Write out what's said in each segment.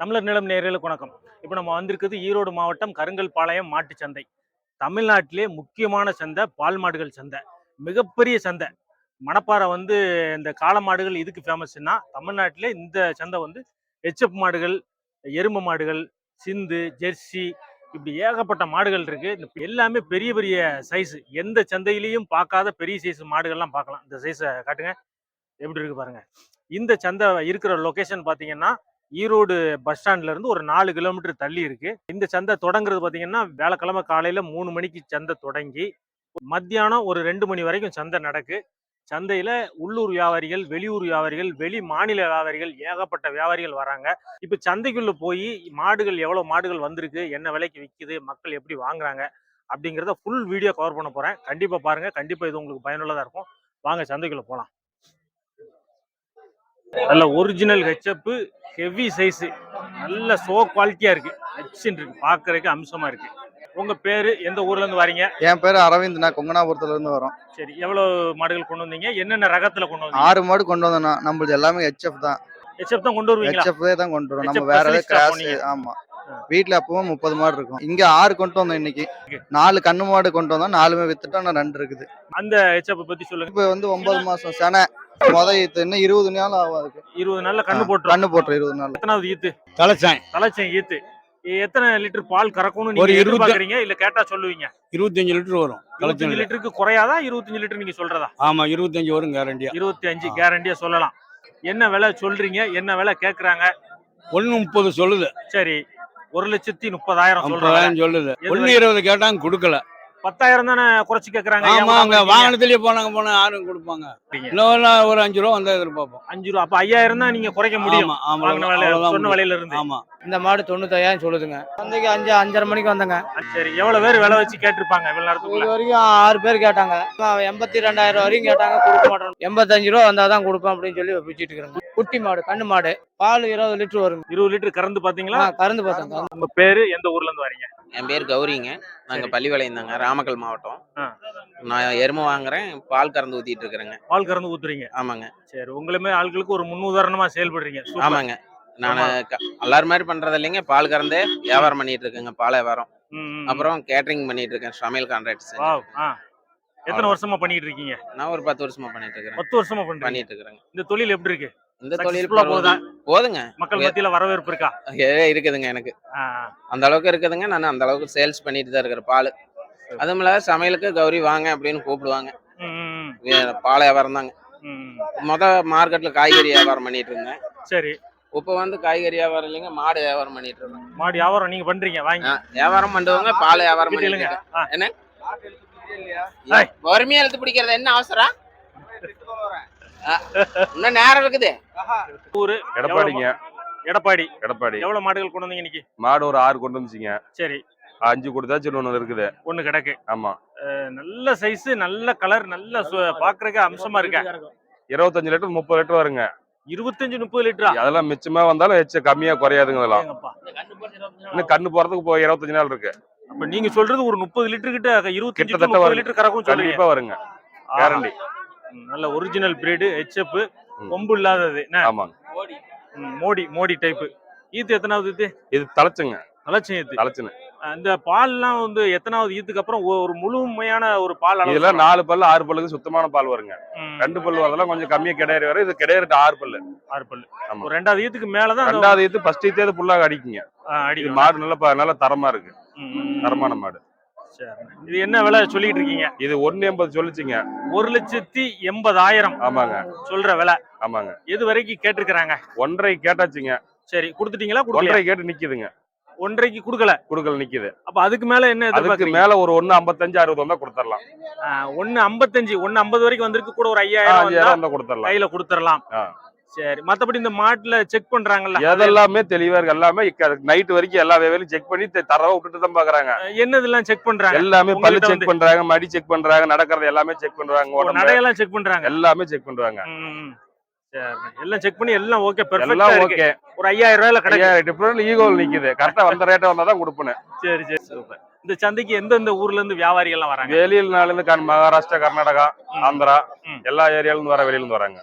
தமிழர் நிலம் நேரில் வணக்கம். இப்போ நம்ம வந்திருக்குது ஈரோடு மாவட்டம் கருங்கல்பாளையம் மாட்டு சந்தை. தமிழ்நாட்டிலே முக்கியமான சந்தை பால் மாடுகள் சந்தை. மிகப்பெரிய சந்தை. மணப்பாறை வந்து இந்த காளை மாடுகள் இதுக்கு ஃபேமஸ்னா தமிழ்நாட்டிலே இந்த சந்தை வந்து எச்எப் மாடுகள் எருமை மாடுகள் சிந்து ஜெர்சி இப்படி ஏகப்பட்ட மாடுகள் இருக்கு. இந்த எல்லாமே பெரிய பெரிய சைஸ் எந்த சந்தையிலையும் பார்க்காத பெரிய சைஸ் மாடுகள்லாம் பார்க்கலாம். இந்த சைஸை காட்டுங்க. எப்படி இருக்கு பாருங்க. இந்த சந்தை இருக்கிற லொக்கேஷன் பார்த்தீங்கன்னா ஈரோடு பஸ் ஸ்டாண்ட்ல இருந்து ஒரு நாலு கிலோமீட்டர் தள்ளி இருக்கு. இந்த சந்தை தொடங்குறது பார்த்தீங்கன்னா வேலைக்கிழமை காலையில மூணு மணிக்கு சந்தை தொடங்கி மத்தியானம் ஒரு ரெண்டு மணி வரைக்கும் சந்தை நடக்கு. சந்தையில உள்ளூர் வியாபாரிகள் வெளியூர் வியாபாரிகள் வெளி மாநில வியாபாரிகள் ஏகப்பட்ட வியாபாரிகள் வராங்க. இப்ப சந்தைக்குள்ள போய் மாடுகள் எவ்வளவு மாடுகள் வந்திருக்கு என்ன விலைக்கு விற்குது மக்கள் எப்படி வாங்குறாங்க அப்படிங்கிறத ஃபுல் வீடியோ கவர் பண்ண போறேன். கண்டிப்பா பாருங்க கண்டிப்பா இது உங்களுக்கு பயனுள்ளதா இருக்கும். வாங்க சந்தைக்குள்ள போகலாம் நல்ல ஒரிஜினல் ஹெச்அப் ஹெவி சைஸ் நல்ல சோ குவாலிட்டியா இருக்கு. ஹெச்ன்னு இருக்கு. பாக்குறதுக்கு அம்சமா இருக்கு. உங்க பேரு எந்த ஊர்ல இருந்து வரீங்க? என் பேர் அரவிந்த் நான் கொங்கனாபுரத்துல இருந்து வரோம். சரி எவ்வளவு மாடுகள் கொண்டு வந்தீங்க? என்னென்ன ரகத்துல கொண்டு வந்தீங்க? ஆறு மாடு கொண்டு வந்தோம்னா நம்மளது எல்லாமே ஹெச்எஃப் தான். ஹெச்எப் தான் கொண்டு வருவீங்களா? ஹெச்எஃப் தான் கொண்டு வரோம். நம்ம வேற ஏதாவது கிராஸ். ஆமா. ஆ. வீட்ல அப்பவும் முப்பது மாடு இருக்கும். இங்க ஆறு கொண்டு வந்தோம் இன்னைக்கு. நாலு கண்ணு மாடு கொண்டு வந்தோம். நாலுமே வித்துட்டோம். ரெண்டு இருக்குது. அந்த ஹெச்எப் பத்தி சொல்லுங்க. இப்ப வந்து ஒன்பது மாசம் செனை. முத ஈத்து இன்னும் இருபது நாள் ஆகும் அதுக்கு. இருபது நாள்ல கண்ணு ஆ, போட்டுரும். கண்ணு போட்டுரும் இருபது நாள் எத்தனாவது ஈத்து? தலைச்சாய் தலைச்சம் ஈத்து. எத்தனை லிட்டர் பால் கறக்கும்னு ஒரு நீங்க இருபது- எதிர்பார்க்கறீங்க? இல்ல கேட்டா சொல்லுவீங்க? இருபத்தஞ்சு லிட்டர் வரும். இருபத்தஞ்சு லிட்டருக்கு குறையாதா? இருபத்தஞ்சு லிட்டர் நீங்க சொல்றதா? ஆமா இருபத்தஞ்சு வரும் கேரண்டியா இருபத்தி அஞ்சு. கேரண்டியா சொல்லலாம். என்ன விலை சொல்றீங்க? என்ன விலை கேக்குறாங்க? ஒண்ணு முப்பது சொல்லுது. சரி. ஒரு லட்சத்தி முப்பதாயிரம் சொல்றாங்க. சொல்லுது. ஒண்ணு இருபது கேட்டாங்க கொடுக்கல. பத்தாயிரம் தானே குறைச்சு கேக்குறாங்க ஏன் ஆமா விடாம அங்க இருக்கீங்க? வாகனத்திலேயே போனாங்க போனா யாரும் கொடுப்பாங்க. இன்னும் ஒரு அஞ்சு ரூபா வந்தா எதிர்பார்ப்போம். அஞ்சு ரூபா அப்ப ஐயாயிரம் தான் நீங்க குறைக்க முடியும். சொன்ன. விலையில இருந்து. ஆமா. இந்த மாடு தொண்ணூத்தாயிரம் சொல்லுதுங்க. சந்தைக்கு அஞ்சு அஞ்சரை மணிக்கு வந்தங்க. சரி எவ்வளவு பேர் விலை வச்சு கேட்டிருப்பாங்க இவ்வளவு நேரத்துக்குள்ள? இது வரைக்கும் ஆறு பேர் கேட்டாங்க. எண்பத்தி ரெண்டாயிரம் வரைக்கும் கேட்டாங்க கொடுக்க மாட்டோம். எண்பத்தஞ்சு ரூபா வந்தாதான் கொடுப்போம் அப்படின்னு சொல்லி பிடிச்சிட்டு இருக்கிறாங்க. குட்டி மாடு கண்ணு மாடு. பால் இருபது லிட்டர் வருங்க. இருபது லிட்டர் கறந்து பாத்தீங்களா கறந்து பார்த்தோம் உங்க பேரு எந்த ஊர்ல இருந்து வரீங்க? என் பேர் கௌரிங்க. நாங்க சரி. பள்ளிவாளையம் தாங்க. ராமக்கல் மாவட்டம். நான் எருமை வாங்குறேன். பால் கறந்து ஊத்திட்டு இருக்கிறேங்க. பால் கறந்து ஊத்துறீங்க? ஆமாங்க. சரி உங்களுமே ஆட்களுக்கு ஒரு முன்னுதாரணமா செயல்படுறீங்க. ஆமாங்க. நான் எல்லாரும் மாதிரி பண்றது இல்லைங்க. பால் கறந்தே வியாபாரம் பண்ணிட்டு இருக்கேங்க பால் வியாபாரம். அப்புறம் கேட்டரிங் பண்ணிட்டு இருக்கேன் சமையல் கான்ட்ராக்ட்ஸ். எத்தனை வருஷமா பண்ணிட்டு இருக்கீங்க? நான் ஒரு பத்து வருஷமா பண்ணிட்டு இருக்கிறேன். பத்து வருஷமா பண்ணிட்டு இருக்கிறேங்க. இந்த தொழில் எப்படி இருக்கு? இந்த தொழில்? பரவாயில்ல. போதுங்க. மக்கள் மத்தியில வரவேற்பு இருக்கா? ஏ, இருக்குதுங்க எனக்கு. அந்த அளவுக்கு இருக்குதுங்க. நான் அந்த அளவுக்கு சேல்ஸ் பண்ணிட்டு தான் இருக்கிறேன் பால். அதுவும் இல்லாத சமையலுக்கு கௌரி வாங்க அப்படின்னு கூப்பிடுவாங்க. பால் வியாபாரம் தாங்க. மொத மார்க்கெட்ல காய்கறி வியாபாரம் பண்ணிட்டு இருந்தேன். சரி. இப்போ வந்து காய்கறி வியாபாரம் இல்லைங்க மாடு வியாபாரம் பண்ணிட்டு இருக்கேன் மாடு வியாபாரம் நீங்க பண்றீங்க வாங்கி. வியாபாரம் பண்ணுவாங்க பால் வியாபாரம். ஆ, என்ன? ஏய். பொறுமையா எழுத்து பிடிக்கிறது? என்ன அவசரம்? இன்னும் நேரம் இருக்குது. ஊரு. எடப்பாடிங்க. எடப்பாடி. எடப்பாடி. எவ்வளவு மாடுகள் கொண்டு வந்தீங்க இன்னைக்கு? மாடு ஒரு ஆறு கொண்டு வந்துச்சிங்க. சரி. அஞ்சு கொடுத்தாச்சு ஒன்று இருக்குது. ஒண்ணு கிடக்கு. ஆமா. நல்ல சைஸ் நல்ல கலர் நல்ல பாக்குறதுக்கு அம்சமா இருக்க? இருபத்தஞ்சு லிட்டர் முப்பது லிட்டர் வருங்க. இருபத்தஞ்சு முப்பது லிட்டரா? அதெல்லாம் மிச்சமா வந்தாலும் எச்ச கம்மியா குறையாதுங்க அதெல்லாம். இன்னும் கண்ணு போறதுக்கு போய் இருபத்தஞ்சு நாள் இருக்கு. அப்ப நீங்க சொல்றது ஒரு முப்பது லிட்டர் கிட்ட இருபத்தஞ்சு to கிட்டத்தட்ட. லிட்டர் கறக்கும் கண்டிப்பா வருங்க. கேரண்டி நல்ல ஒரிஜினல் பிரீடு ஹெச்எப். கொம்பு இல்லாதது? ஆமாங்க. மோடி. மோடி டைப் ஈத்து எத்தனாவது ஈத்து? இது தலைச்சுங்க. தலைச்சம் ஈத்து. தலைச்சுன்னு அந்த பால்லாம் வந்து எத்தனாவது ஈத்துக்கு அப்புறம் ஒரு முழுமையான ஒரு பால் அளவு இதெல்லாம் நாலு பல்லு ஆறு பல்லுக்கு சுத்தமான பால் வருங்க. ரெண்டு பல்லு வரதெல்லாம் கொஞ்சம் கம்மியா கிடையாது வரும் இது கிடையாது ஆறு பல்லு. ஆறு பல்லு. ஆமா. ஒரு ரெண்டாவது ஈத்துக்கு மேலதான் அந்த- ரெண்டாவது இது ஃபர்ஸ்ட் இது புல்லாக அடிக்குங்க. அடிக்கும். மாடு நல்ல நல்ல தரமா இருக்கு. தரமான மாடு. இது என்ன விலை சொல்லிட்டு இருக்கீங்க? இது ஒன்னு எண்பது சொல்லிச்சுங்க. ஒரு லட்சத்தி எண்பதாயிரம் ஆமாங்க. சொல்ற விலை. ஆமாங்க. எது வரைக்கும் கேட்டிருக்கிறாங்க? ஒன்றரை கேட்டாச்சுங்க. சரி கொடுத்துட்டீங்களா? ஒன்றரை கேட்டு நிக்குதுங்க. ஒன்றரைக்கு கொடுக்கல. குடுக்கல் நிக்குது. அப்ப அதுக்கு மேல என்ன அதுக்கு மேல ஒரு ஒண்ணு ஐம்பத்தஞ்சு அறுபது வந்தா கொடுத்துடலாம். ஒண்ணு ஐம்பத்தஞ்சு ஒண்ணு ஐம்பது வரைக்கும் வந்திருக்கு கூட ஒரு ஐயாயிரம் வந்தா கொடுத்துடலாம். கையில கொடுத்துடலாம். சரி. மத்தபடி இந்த மாட்டுல செக் பண்றாங்கல்ல அது? எதெல்லாமே தெளிவா இருக்கு. எல்லாமே நைட் வரைக்கும் எல்லா வேலையும் செக் பண்ணி தரவா விட்டுட்டு தான் பாக்குறாங்க. என்னதெல்லாம் செக் பண்றாங்க? எல்லாமே பல்லு செக் பண்றாங்க மடி செக் பண்றாங்க நடக்கிறது எல்லாமே செக் பண்றாங்க நடையெல்லாம் செக் பண்றாங்க? எல்லாமே செக் பண்றாங்க. எல்லாம் செக் பண்ணி எல்லாம் ஓகே பெர்ஃபெக்ட்டா ஓகே ஒரு ஐயாயிரம் ரூபாயில கிடைக்கும். டிஃபரெண்ட் ஈகோல் நிக்குது. கரெக்டா வந்த ரேட்டா வந்தா தான் கொடுப்பேன். சரி சரி சூப்பர் இந்த சந்தைக்கு எந்தெந்த ஊர்ல இருந்து வியாபாரிகள் எல்லாம் வராங்க? வெளியில நாள்ல இருந்து கர்- மகாராஷ்டிரா கர்நாடகா. ஆந்திரா. எல்லா ஏரியால இருந்து வர வெளியில இருந்து வராங்க.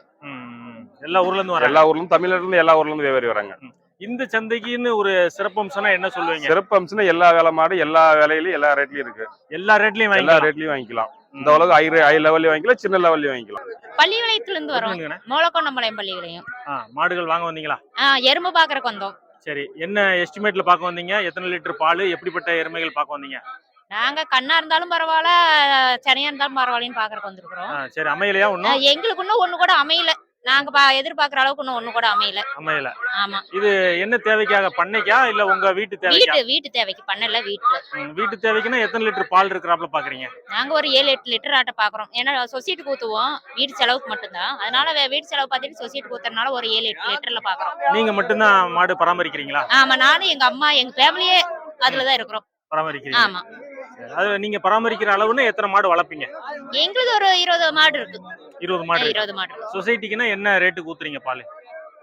எல்லா ஊர்ல இருந்து வராங்க. எல்லா ஊர்ல இருந்து தமிழ்நாட்டுல எல்லா ஊர்ல இருந்து வியாபாரி வராங்க. இந்த சந்தைக்குன்னு ஒரு சிறப்பம்சம்னா என்ன சொல்லுவீங்க? சிறப்பு அம்சம்னா எல்லா வேலை மாடு எல்லா வேலையிலயும் எல்லா ரேட்லயும் இருக்கு. எல்லா ரேட்லயும் எல்லா ரேட்லயும் வாங்கிக்கலாம். இந்த அளவுக்கு ஹை ஹை லெவல்லயும் வாங்கிக்கலாம் சின்ன லெவல்லயும் வாங்கிக்கலாம். பள்ளிவிளையத்துல இருந்து வரோம். மூலக்கொண்டம்பாளையம் பள்ளிவிளையம். ஆ, மாடுகள் வாங்க வந்தீங்களா? எறும்பு பாக்குறக்கு வந்தோம். சரி என்ன எஸ்டிமேட்ல பார்க்க வந்தீங்க? எத்தனை லிட்டர் பால் எப்படிப்பட்ட எருமைகள் பார்க்க வந்தீங்க? நாங்க கண்ணா இருந்தாலும் பரவாயில்ல சனையா இருந்தாலும் பரவாயில்லன்னு பாக்குறக்கு வந்திருக்கிறோம். சரி அமையலையா ஒன்றும் எங்களுக்கு இன்னும் ஒண்ணு கூட அமையல. நாங்க பா- எதிர்பார்க்கிற அளவுக்கு இன்னும் ஒண்ணு கூட அமையல. அமையல. ஆமா. இது என்ன தேவைக்காக? பண்ணைக்கா? இல்ல உங்க வீட்டு தேவைக்கா? வீட்டு தேவைக்கு பண்ணல வீட்டுல வீட்டு தேவைக்குன்னா எத்தனை லிட்டர் பால் இருக்கிறாப்ல பாக்குறீங்க? நாங்க ஒரு ஏழு எட்டு லிட்டர் ஆட்ட பாக்குறோம். ஏன்னா சொசைட்டிக்கு ஊத்துவோம் வீட்டு செலவுக்கு மட்டும்தான். அதனால வீட்டு செலவு பார்த்துட்டு சொசைட்டிக்கு ஊத்துறதுனால ஒரு ஏழு எட்டு லிட்டர்ல பாக்குறோம். நீங்க மட்டும்தான் மாடு பராமரிக்கிறீங்களா? ஆமா நானும் எங்க அம்மா எங்க ஃபேமிலியே அதுலதான் இருக்கிறோம். பராமரிக்கிறீங்க. ஆமா. அது நீங்க பராமரிக்கிற அளவுன்னு எத்தனை மாடு வளர்ப்பீங்க? எங்களுது ஒரு இருபது மாடு இருக்கு. இருபது மாடு. இருபது மாடு. சொசைட்டிக்குன்னா என்ன ரேட்டுக்கு ஊத்துறீங்க பால்?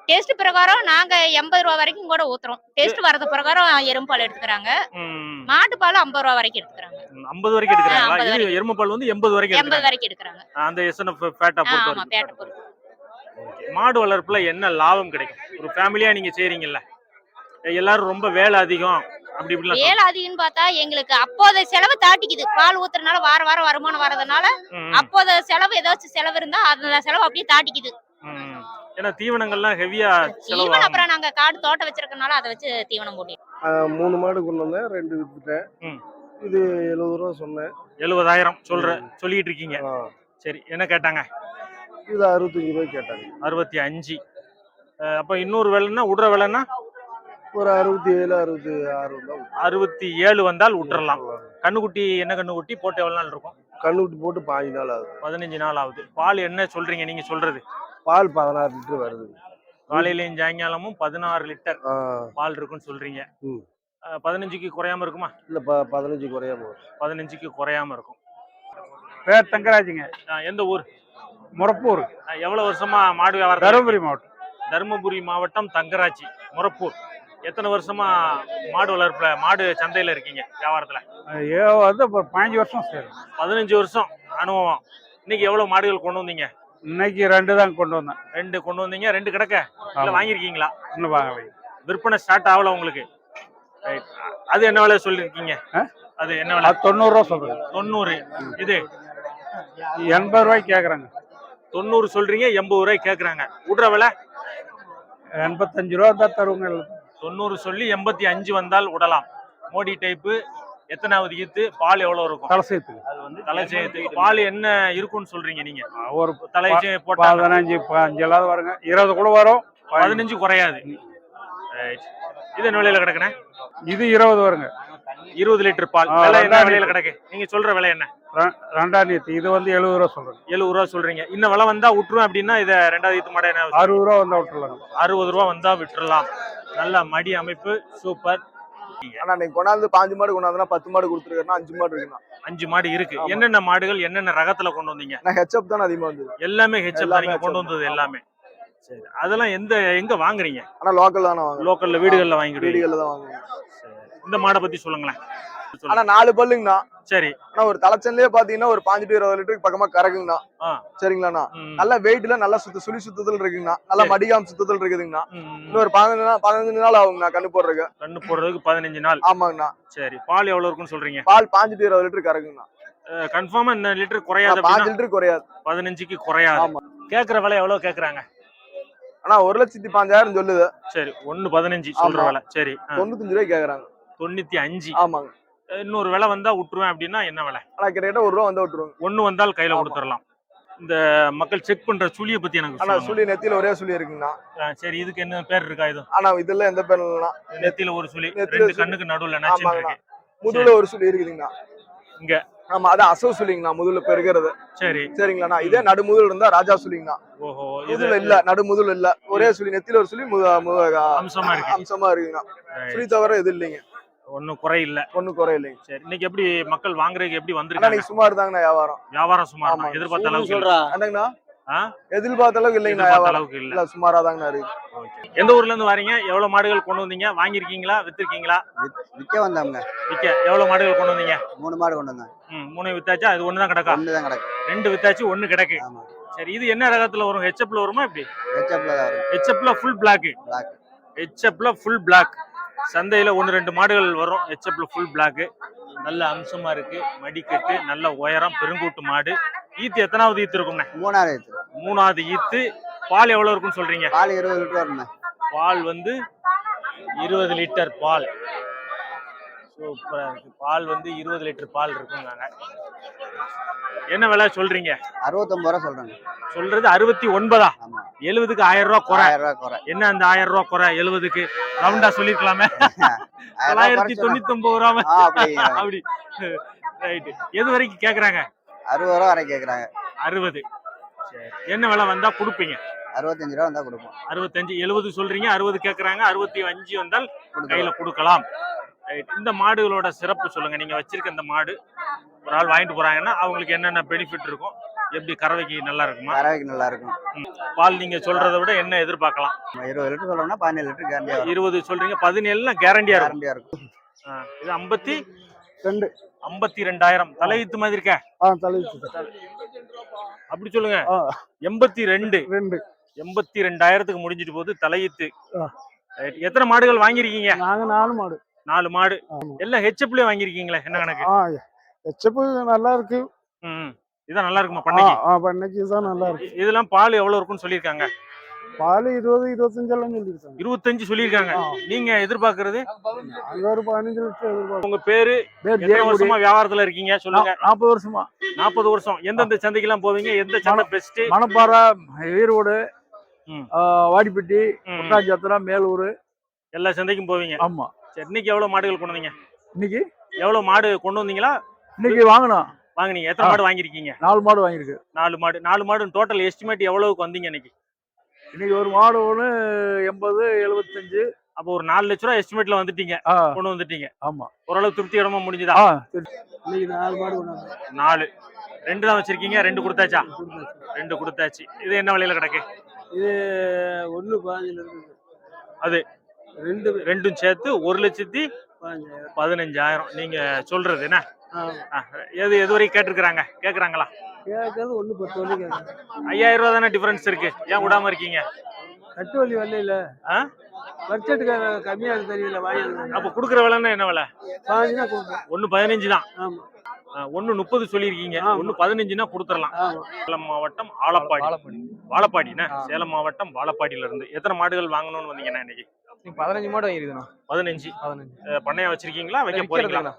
டேஸ்ட் பிரகாரம் நாங்க எண்பது ரூபா வரைக்கும் கூட ஊத்துறோம். டேஸ்ட் வரது பிரகாரம் எறும்பு பால் எடுத்துக்கிறாங்க. மாட்டு பால் ஐம்பது ரூபா வரைக்கும் எடுத்துக்கிறாங்க. ஐம்பது வரைக்கும் எடுக்கிறாங்களா? 50 இது. எருமை பால் வந்து எண்பது வரைக்கும் எண்பது எடுக்கிறாங்க. வரைக்கும் எடுக்கிறாங்க. அந்த எஸ்என்எஃப் ஃபேட்டா பொறுத்து மாடு வளர்ப்புல என்ன லாபம் கிடைக்கும்? ஒரு ஃபேமிலியா நீங்க செய்றீங்கல்ல. எல்லாரும் ரொம்ப வேலை அதிகம். அப்படி. வேலை அதிகம்னு பார்த்தா எங்களுக்கு அப்போதைய செலவு தாட்டிக்குது. பால் ஊத்துறதுனால வார வாரம் வருமானம் வரதுனால ம், அப்போதைய செலவு ஏதாச்சும் செலவு இருந்தா அந்த செலவு அப்படியே தாட்டிக்குது. ஏன்னா தீவனங்கள்லாம் ஹெவியா ஆகும். அப்புறம் நாங்க காடு தோட்டம் வச்சிருக்கனால அதை வச்சு தீவனம் போட்டு ஆஹ் மூணு மாடு கொண்டு வந்தேன் ரெண்டு வித்துட்டேன். இது எழுபது ரூபா சொன்னேன். எழுபதாயிரம் சொல்ற சொல்லிட்டு இருக்கீங்க. சரி என்ன கேட்டாங்க? இது அறுபத்தஞ்சு ரூபாய் கேட்டாங்க. அறுபத்தி அஞ்சு. அப்ப இன்னொரு விலைன்னா விடுற விலைன்னா? ஒரு அறுபத்தி ஏழு அறுபத்தி ஆறு அறுபத்தி ஏழு வந்தால் விட்டுறலாம். கண்ணுக்குட்டி என்ன கண்ணுக்குட்டி? போட்டு எவ்வளவு நாள் இருக்கும்? கண்ணுக்குட்டி போட்டு பாஞ்சு நாள் ஆகுது. பதினஞ்சு நாள் ஆகுது. பால் என்ன சொல்றீங்க நீங்க சொல்றது? பால் பதினாறு லிட்டர் வருது. காலையிலயும் சாயங்காலமும் பதினாறு லிட்டர் பால் இருக்குன்னு சொல்றீங்க. பதினஞ்சுக்கு குறையாம இருக்குமா? இல்ல ப பதினஞ்சு குறையாம பதினஞ்சுக்கு குறையாம இருக்கும். பேர் தங்கராஜுங்க. எந்த ஊர்? முறப்பூர். அஹ் எவ்வளவு வருஷமா மாடு வியாபாரம் தருமபுரி மாவட்டம். தருமபுரி மாவட்டம் தங்கராட்சி முரப்பூர் எத்தனை வருஷமா மாடு வளர்ப்புல மாடு சந்தையில இருக்கீங்க வியாபாரத்துல? ஏ வந்து ஒரு பதினஞ்சு வருஷம் சரி. பதினஞ்சு வருஷம் அனுபவம். இன்னைக்கு எவ்வளவு மாடுகள் கொண்டு வந்தீங்க? இன்னைக்கு ரெண்டு தான் கொண்டு வந்தேன். ரெண்டு கொண்டு வந்தீங்க ரெண்டு கிடக்க? இல்ல. வாங்கியிருக்கீங்களா? இன்னும் வாங்கலை. விற்பனை ஸ்டார்ட் ஆகல உங்களுக்கு. Right. அது என்ன விலை சொல்லிருக்கீங்க ஆ? அது என்ன விலை? தொண்ணூறுரூவா சொல்றேன். தொண்ணூறு. இது? எண்பது ரூபாய்க்கு கேட்குறாங்க தொண்ணூறு சொல்றீங்க எண்பது ரூபாய் கேக்குறாங்க. விடுற விலை? எண்பத்தஞ்சு ரூபா தான் தருவாங்க. தொண்ணூறு சொல்லி எண்பத்தி அஞ்சு வந்தால் விடலாம் மோடி டைப்பு எத்தனாவது ஈத்து பால் எவ்வளவு இருக்கும்? தலை சேர்த்து. தலை சேர்த்து பால் என்ன இருக்கும்னு சொல்றீங்க நீங்க? ஒரு தலை சே- போட்டா பதினஞ்சு பதினஞ்சு எல்லாம் வருங்க. இருபது கூட வரும். பதினஞ்சு குறையாது. இது விலையில கிடக்குண்ணே? இது இருபது வருங்க. இருபது லிட்டர் பால். என்ன? விலையில கிடக்கு. நீங்க சொல்ற விலை என்ன? ரெண்டாம் நேத்து இது வந்து எழுபது ரூபா சொல்றேன். எழுபது ரூபா சொல்றீங்க. இன்னும் விலை வந்தா விட்டுருவேன் அப்படின்னா இதை ரெண்டாவது ஈத்து மாடை என்ன? அறுபது ரூபா வந்தா விட்டுருலாங்க அறுபது ரூபா வந்தா விட்டுறலாம். நல்ல மடி அமைப்பு சூப்பர். ஆனா நீங்க கொண்டாந்து பாஞ்சு மாடு கொண்டாந்துனா பத்து மாடு கொடுத்துருக்கேன்னா அஞ்சு மாடு இருக்குண்ணா. அஞ்சு மாடு இருக்கு. என்னென்ன மாடுகள் என்னென்ன ரகத்துல கொண்டு வந்தீங்க? நான் ஹெச்அப் தானே அதிகமா வந்தது. எல்லாமே எல்லாமே நீங்க கொண்டு வந்தது எல்லாமே. சரி அதெல்லாம் எந்த எங்க வாங்குறீங்க? ஆனா லோக்கல் தானே வாங்குறேன் லோக்கல்ல வீடுகள்ல வாங்கிடுவீங்க வீடுகள்ல தான் வாங்குவேன் சரி. இந்த மாடை பத்தி சொல்லுங்களேன். ஆனா நாலு பல்லுங்கண்ணா. சரி. ஆனா ஒரு தலைச்சன்லயே பாத்தீங்கன்னா ஒரு பாஞ்சு டு இருபது லிட்டருக்கு பக்கமா கறக்குங்கண்ணா. சரிங்களாண்ணா. நல்ல வெயிட்ல நல்ல சுத்த சுழி சுத்தத்தில் இருக்குங்கண்ணா. நல்ல. மடிகாம் சுத்தத்தில் இருக்குதுங்கண்ணா. இன்னொரு பதினஞ்சு நாள் பதினஞ்சு நாள் ஆகுங்கண்ணா கண்ணு போடுறதுக்கு. கண்ணு போடுறதுக்கு பதினஞ்சு நாள். ஆமாங்கண்ணா. சரி. பால் எவ்வளவு இருக்குன்னு சொல்றீங்க? பால் பாஞ்சு டு இருபது லிட்டர் கறக்குங்கண்ணா. கன்ஃபார்மா இந்த லிட்டர் குறையாது பாஞ்சு லிட்டர் குறையாது. பதினஞ்சுக்கு குறையாது. ஆமா. கேக்குற விலை எவ்வளவு கேக்குறாங்க? ஆனா ஒரு லட்சத்தி பாஞ்சாயிரம் சொல்லுது. சரி. ஒண்ணு பதினஞ்சு சொல்ற. விலை. சரி. தொண்ணூத்தஞ்சு ரூபாய் கேக்குறாங்க. தொண்ணூத்தி அஞ்சு. ஆமாங்க. இன்னொரு விலை வந்தா விட்டுருவேன் அப்படின்னா என்ன விலை? ஆனா கிட்டத்தட்ட ஒரு ரூபா வந்து விட்டுருவாங்க ஒண்ணு வந்தால் கையில ஆமா. கொடுத்துடலாம் இந்த மக்கள் செக் பண்ற சுழிய பத்தி எனக்கு ஆனா சொல்லுங்க. சுழி நெத்தியில ஒரே சுழி இருக்குங்கண்ணா. ஆ, சரி இதுக்கு என்ன பேர் இருக்கா இது? ஆனா இதுல எந்த பேர் இல்லைண்ணா. நெத்தியில ஒரு சுழி நெத்தியில ரெண்டு சுழி. கண்ணுக்கு நடுவுல நச்சுன்னு ஆமாங்கண்ணா. இருக்கு முதுகுல ஒரு சுழி இருக்குதுங்கண்ணா. இங்க. ஆமா அதான் அசவு சுழிங்கண்ணா முதுகுல இப்ப இருக்கிறது சரி. சரிங்களாண்ணா. இதே நடுமுதுல இருந்தா ராஜா சுழிங்கண்ணா. ஓஹோ இது முதுகுல இல்ல நடுமுதுல இல்ல. ஒரே சுழி நெத்தியில ஒரு சுழி முத- முத- அம்சமா இருக்கு. அம்சமா இருக்குங்கண்ணா. சுழி தவிர எது இல்லைங்க. ஒன்னும் குறை இல்ல ஒண்ணும் குறை இல்லைங்க சரி இன்னைக்கு எப்படி மக்கள் வாங்குறதுக்கு எப்படி வந்திருக்காங்க? சுமார் தாங்கண்ணா வியாபாரம். வியாபாரம் சுமார். எதிர்பார்த்த அளவுக்கு இல்ல. என்னங்கண்ணா ஆ? எதிர்பார்த்த அளவுக்கு இல்லைங்கண்ணா அளவுக்கு இல்ல. சுமாரா தாங்கண்ணா இருக்கு. எந்த ஊர்ல இருந்து வாரீங்க? எவ்வளவு மாடுகள் கொண்டு வந்தீங்க? வாங்கியிருக்கீங்களா? வித்திருக்கீங்களா? விற்க வந்தோம்ங்க விக்க. எவ்வளவு மாடுகள் கொண்டு வந்தீங்க? மூணு மாடு கொண்டு வந்தோம் ம், மூணு வித்தாச்சா? அது ஒண்ணு தான் கிடக்கா? ஒன்று தான் கிடக்கு. ரெண்டு வித்தாச்சு ஒண்ணு கிடக்கு. சரி இது என்ன ரகத்துல வரும்? ஹெச்எப்ல வருமா இப்படி ஹெச்எப்ல தான் வரும். ஹெச்எப்ல ஃபுல் பிளாக் Black. ஹெச்எப்ல ஃபுல் பிளாக் சந்தையில ஒன்று ரெண்டு மாடுகள் வரும் ஹெச்எப்ல ஃபுல் பிளாக் நல்ல அம்சமா இருக்கு. மடிக்கட்டு நல்ல உயரம் பெருங்கூட்டு மாடு. ஈத்து எத்தனாவது ஈத்து இருக்கும்ண்ணே? மூணாறு ஏத்து மூணாவது ஈத்து. பால் எவ்வளவு இருக்கும்னு சொல்றீங்க? பால் இருபது லிட்டர் வரும்ண்ணே. பால் வந்து இருபது லிட்டர் பால். சூப்பரா இருக்கு. பால் வந்து இருபது லிட்டர் பால் இருக்குங்காங்க என்ன விலை சொல்றீங்க? அறுபத்தொம்பது ரூபா சொல்றாங்க சொல்றது அறுபத்தி ஒன்பதா? எழுபதுக்கு ஆயிரம் ரூபாய் குறை. ஆயிரம் ரூபா குறை. என்ன அந்த ஆயிரம் ரூபாய் குறை? எழுபதுக்கு? ரவுண்டா சொல்லிருக்கலாமே. ரூபா தொள்ளாயிரத்தி தொண்ணூத்தி ஒன்பது ரூபா அப்படி ரைட்டு எது வரைக்கும் கேக்குறாங்க? அறுபது ரூபா வரை கேக்குறாங்க. அறுபது. சரி. என்ன விலை வந்தா கொடுப்பீங்க? அறுபத்தஞ்சு ரூபா வந்தா கொடுப்போம். அறுபத்தஞ்சு எழுபது சொல்றீங்க அறுபது கேக்குறாங்க அறுபத்தி அஞ்சு வந்தால். கையில கொடுக்கலாம். இந்த மாடுகளோட சிறப்பு சொல்லுங்க. நீங்க வச்சிருக்க இந்த மாடு ஒரு ஆள் வாங்கிட்டு போறாங்கன்னா அவங்களுக்கு என்னென்ன பெனிஃபிட் இருக்கும்? எப்படி கறவைக்கு நல்லா இருக்குமா கறவைக்கு நல்லா இருக்கும் பால் நீங்க சொல்றதை விட என்ன எதிர்பார்க்கலாம்? இருபது லிட்டர் சொல்லணும்னா பதினேழு லிட்டர் கேரண்டியா இருபது சொல்றீங்க பதினேழுல கேரண்டியா கேரண்டியா இருக்கும். இது ஐம்பத்தி? ரெண்டு. ஐம்பத்தி ரெண்டாயிரம் தலையீத்து மாதிரி இருக்க? அப்படி சொல்லுங்க. எண்பத்தி ரெண்டு ரெண்டு. எண்பத்தி ரெண்டாயிரத்துக்கு முடிஞ்சிட்டு போகுது தலையீத்து. எத்தனை மாடுகள் வாங்கியிருக்கீங்க? நாங்க நாலு மாடு. நாலு மாடு. எல்லாம் ஹெச்எப்லயே வாங்கியிருக்கீங்களே? என்ன கணக்கு? எச்சப்பு நல்லா இருக்கு. இதான் நல்லா இருக்குமா பண்ணைக்கு? பண்ணைக்கு தான் நல்லா இருக்கு. இதெல்லாம் பால் எவ்வளவு இருக்கும்னு சொல்லியிருக்காங்க. பால் இருபது இருபத்தஞ்சு எல்லாம் சொல்லியிருக்காங்க. இருபத்தஞ்சு சொல்லியிருக்காங்க. ஆ. நீங்க எதிர்பார்க்கறது? நாங்க ஒரு பதினஞ்சு லிட்டர் எதிர்பார்க்கோம் உங்க பேரு எத்தனை வருஷமா வியாபாரத்துல இருக்கீங்க? சொல்லுங்க. நாற்பது வருஷமா. நாற்பது வருஷம். எந்தெந்த சந்தைக்கெல்லாம் போவீங்க? எந்த சந்தை பெஸ்ட் மணப்பாறை ஈரோடு வாடிப்பட்டி ஒட்டாஞ்சத்திரம் மேலூர். எல்லா சந்தைக்கும் போவீங்க. ஆமா. சரி இன்னைக்கு எவ்வளவு மாடுகள் கொண்டு வந்தீங்க? இன்னைக்கு? எவ்வளவு மாடு கொண்டு வந்தீங்களா? இன்னைக்கு வாங்கினோம். வாங்குனீங்க எத்தனை ஆ. மாடு வாங்கியிருக்கீங்க? நாலு மாடு வாங்கியிருக்கு. நாலு மாடு நாலு மாடு டோட்டல் எஸ்டிமேட் எவ்வளவுக்கு வந்தீங்க இன்னைக்கு? இன்னைக்கு ஒரு மாடு ஒன்று எண்பது எழுபத்தஞ்சு அப்போ ஒரு நாலு லட்ச ரூபா எஸ்டிமேட்ல வந்துட்டீங்க கொண்டு வந்துட்டீங்க. ஆமா. ஓரளவு திருப்திகரமா முடிஞ்சுதா. இன்னைக்கு நாலு மாடு நாலு. ரெண்டு தான் வச்சிருக்கீங்க ரெண்டு கொடுத்தாச்சா? ரெண்டு கொடுத்தாச்சு. இது என்ன விலையில கிடக்கு? இது ஒன்று பதினஞ்சுல இருக்குது. அது ரெண்டு ரெண்டும் சேர்த்து ஒரு லட்சத்தி பதினஞ்சாயிரம். நீங்க சொல்றது என்ன? எது எது வரைக்கும் கேட்டிருக்கிறாங்க? கேக்குறாங்களா கேட்கறது ஒன்று பத்து கேட்குறேன். ஐயாயிரம் ரூபா தானே டிஃபரன்ஸ் இருக்கு? ஏன் விடாம இருக்கீங்க? கட்டு வலி வரல இல்ல? பட்ஜெட்டுக்கு கம்மியா இருக்கு தெரியல வாங்கி அப்ப குடுக்குற விலைன்னா என்ன விலை? பதினஞ்சு தான் கொடுப்போம் ஒன்னு பதினஞ்சு தான் ஆமா ஒண்ணு முப்பது சொல்லியிருக்கீங்க. ஆமா. ஒண்ணு பதினஞ்சுனா கொடுத்துடலாம். சேலம் மாவட்டம் ஆலப்பாடி. வாழப்பாடினா சேலம் மாவட்டம் வாழப்பாடியில இருந்து எத்தனை மாடுகள் வாங்கணும்னு வந்தீங்கன்னா இன்னைக்கு? பதினஞ்சு மாடு வாங்கிருக்குண்ணா பதினஞ்சு. பதினஞ்சு. பண்ணையா வச்சிருக்கீங்களா? வைக்க போறீங்களா?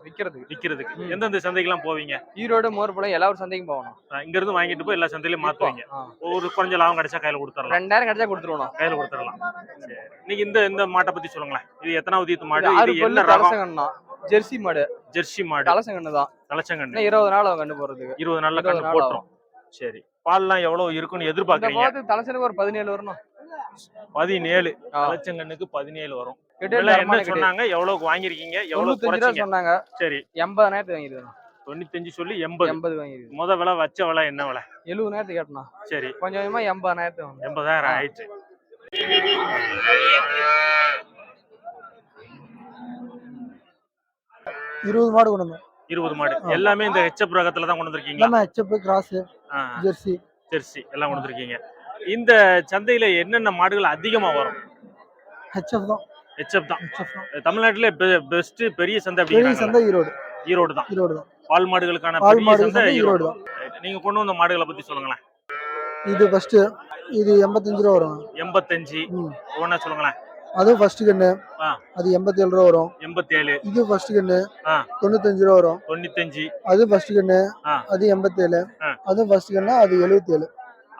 விக்கிறதுக்கு. ம். எந்தெந்த சந்தைக்கெல்லாம் போவீங்க? ஈரோடு மோர்பலம் எல்லா ஒரு சந்தைக்கும் போகணும். இங்க இருந்து வாங்கிட்டு போய் எல்லா சந்தையிலும் மாத்துவீங்க. ஒரு கொஞ்சம் லாபம் கிடைச்சா கையில கொடுத்துடலாம் ரெண்டாயிரம் கிடைச்சா கொடுத்துருவோம் கையில கொடுத்துடலாம் இன்னைக்கு இந்த இந்த மாட்டை பத்தி சொல்லுங்களேன். இது எத்தனாவது ஈத்து மாடு? இது என்ன ரகம்? ஜெர்சி மாடு. ஜெர்சி மாடு. கலசங்கண்ணு தான். தலைச்சங்கண்ணு இன்னும் இருபது நாள் கண்டு போறதுக்கு இருபது நாள்ல நாள் போட்டுரும். சரி. பால்லாம் எவ்வளவு இருக்குன்னு எதிர்பார்க்கறீங்க? போது தலைச்சனுக்கு ஒரு பதினேழு வரணும் பதினேழு. ஆ. தலைச்சங்கண்ணுக்கு பதினேழு வரும். என்ன. சொன்னாங்க? எவ்வளவுக்கு வாங்கிருக்கீங்க எவ்வளவு குறைச்சீங்க? சொன்னாங்க. சரி. எண்பதாயிரத்துக்கு வாங்கிருக்கேன் தொண்ணூத்தஞ்சு சொல்லி எண்பது. எண்பது வாங்கிருக்கு முத விலை வச்ச விலை என்ன விலை? எழுபதாயிரத்துக்கு கேட்டனா? சரி. கொஞ்சம் கொஞ்சமா எண்பதாயிரத்துக்கு வாங்க எண்பதாயிரம். ஆயிடுச்சு. இருபது மாடு கொண்டு இருபது மாடு. எல்லாமே இந்த ஹெச்எப் ரகத்துல தான் கொண்டு வந்திருக்கீங்களா? எல்லாமே ஹெச்எப் கிராஸ் ஜெர்சி. ஜெர்சி எல்லாம் கொண்டு வந்திருக்கீங்க. இந்த சந்தையில என்னென்ன மாடுகள் அதிகமா வரும்? ஹெச்எஃப் தான். ஹெச்எஃப் தான். தமிழ்நாட்டுல பெஸ்ட் பெரிய சந்தை பெரிய சந்தை ஈரோடு. ஈரோடு தான். ஈரோடு தான். பால் மாடுகளுக்கான பால் பெரிய சந்தை ஈரோடு தான். நீங்க கொண்டு வந்த மாடுகளை பத்தி சொல்லுங்களேன். இது ஃபர்ஸ்ட் இது எண்பத்தஞ்சு ரூபா வரும். எண்பத்தஞ்சு. ஒவ்வொன்றா சொல்லுங்களேன். அதுவும் ஃபர்ஸ்ட் கண்ணு. அது எண்பத்தேழு ரூபா வரும். எண்பத்தேழு. இது ஃபர்ஸ்ட் கண்ணு. தொண்ணூத்தஞ்சு ரூபா வரும். தொண்ணூத்தஞ்சு. அது ஃபர்ஸ்ட் கண்ணு. அது எண்பத்தேழு. ஆ. அதுவும் ஃபர்ஸ்ட் கண்ணு அது எழுபத்தேழு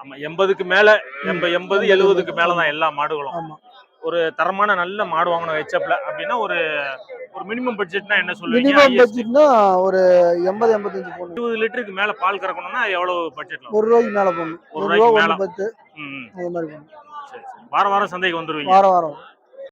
ஆமா எண்பதுக்கு மேல எண்ப எண்பது எழுபதுக்கு மேலதான் எல்லா மாடுகளும். ஆமா. ஒரு தரமான நல்ல மாடு வாங்கணும் ஹெச்எப்ல அப்படின்னா ஒரு ஒரு மினிமம் பட்ஜெட்னா என்ன சொல்லுவீங்க? மினிமம் பட்ஜெட்னா ஒரு எண்பது எண்பத்தஞ்சு போகணும் இருபது லிட்டருக்கு மேல பால் கறக்கணும்னா எவ்வளவு பட்ஜெட்ல ஒரு ரூபாய்க்கு மேல ஒரு ரூபா ரூபாய்க்கு மேல. ஒன்று பத்து. ம் அந்த மாதிரி போகணும் சரி சரி. வாரம் வாரம் சந்தைக்கு வந்துருவீங்க? வாரம் வாரம்.